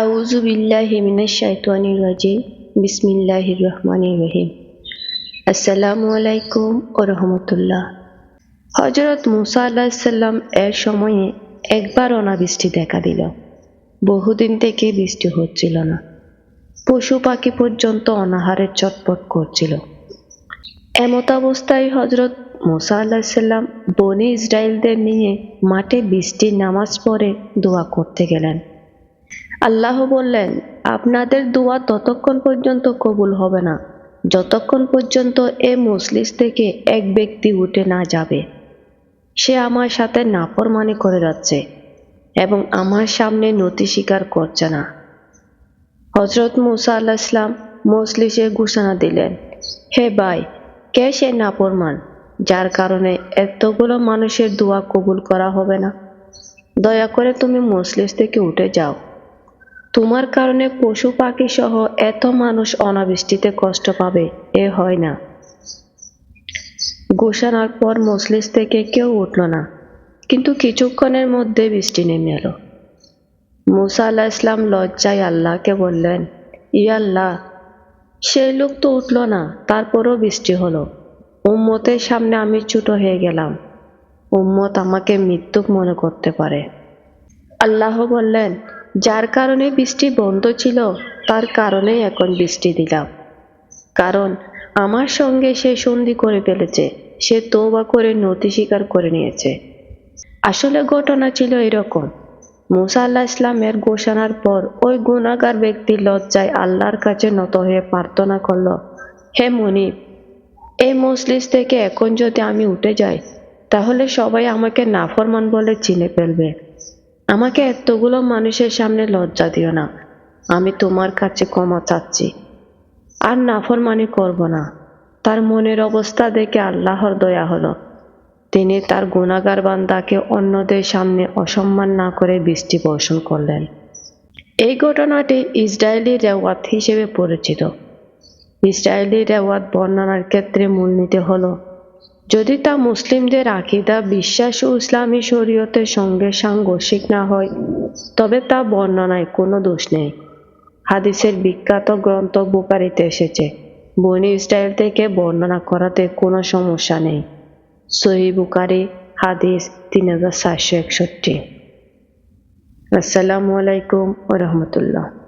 আউযু বিল্লাহি মিনাশ শাইতানির রাজিম। বিসমিল্লাহির রহমানির রহিম। আসসালামু আলাইকুম ও রহমতুল্লাহ। হজরত মুসা আল্লাহিসাল্লাম এর সময়ে একবার অনাবৃষ্টি দেখা দিল। বহুদিন থেকে বৃষ্টি হচ্ছিল না। পশু পাখি পর্যন্ত অনাহারের চটপট করছিল। এমত অবস্থায় হজরত মুসা আল্লাহিসাল্লাম বনি ইসরায়েলদের নিয়ে মাঠে বৃষ্টির নামাজ পড়ে দোয়া করতে গেলেন। আল্লাহ বললেন, আপনাদের দোয়া ততক্ষণ পর্যন্ত কবুল হবে না। যতক্ষণ পর্যন্ত এ মজলিস থেকে এক ব্যক্তি উঠে না যাবে, সে আমার সাথে নাফরমানি করে যাচ্ছে এবং আমার সামনে নতি স্বীকার করছে না। হজরত মুসা আল্লাহ ইসলাম মজলিসে ঘোষণা দিলেন, হে ভাই, কে সে নাফরমান যার কারণে এতগুলো মানুষের দোয়া কবুল করা হবে না? দয়া করে তুমি মজলিস থেকে উঠে যাও। তোমার কারণে পশু পাখি সহ এত মানুষ অনাবৃষ্টিতে কষ্ট পাবে, এ হয় না। ঘোষণার পর মজলিস থেকে কেউ উঠল না, কিন্তু কিছুক্ষণের মধ্যে বৃষ্টি নেমে এলো। মুসা আল্লাহ ইসলাম লজ্জায় আল্লাহকে বললেন ই আল্লাহ, সেই লোক তো উঠল না, তারপরও বৃষ্টি হলো। উম্মতের সামনে আমি ছোট হয়ে গেলাম, উম্মত আমাকে মৃত্যুক মনে করতে পারে। আল্লাহ বললেন যার কারণে বৃষ্টি বন্ধ ছিল, তার কারণেই এখন বৃষ্টি দিলাম। কারণ আমার সঙ্গে সে সন্ধি করে ফেলেছে, সে তৌবা করে নতি স্বীকার করে নিয়েছে। আসলে ঘটনা ছিল এরকম। মুসা আল্লাহ ইসলামের ঘোষণার পর ওই গুণাগার ব্যক্তি লজ্জায় আল্লাহর কাছে নত হয়ে প্রার্থনা করল, হে মনিব, এই মজলিস থেকে এখন যদি আমি উঠে যাই, তাহলে সবাই আমাকে নাফরমান বলে চিনে ফেলবে। আমাকে এতগুলো মানুষের সামনে লজ্জা দিও না। আমি তোমার কাছে ক্ষমা চাচ্ছি। আর নাফরমানি করব না। তার মনের অবস্থা দেখে আল্লাহর দয়া হলো। তিনি তার গুণাগার বান্দাকে অন্যদের সামনে অসম্মান না করে বৃষ্টি বর্ষণ করলেন। এই ঘটনাটি ইসরায়েলি রেওয়াত হিসেবে পরিচিত। ইসরায়েলি রেওয়াত বর্ণনার ক্ষেত্রে মূলনীতি হলো যদি তা মুসলিমদের আকিদা, বিশ্বাস ও ইসলামী শরীয়তের সঙ্গে সাংঘর্ষিক না হয়, তবে তা বর্ণনায় কোনো দোষ নেই। হাদিসের বিখ্যাত গ্রন্থ বুকারিতে এসেছে, বনি ইসরায়েল থেকে বর্ণনা করাতে কোনো সমস্যা নেই। সহি বুকারি হাদিস তিন হাজার সাতশো একষট্টি। আসসালামু আলাইকুম রহমতুল্লাহ।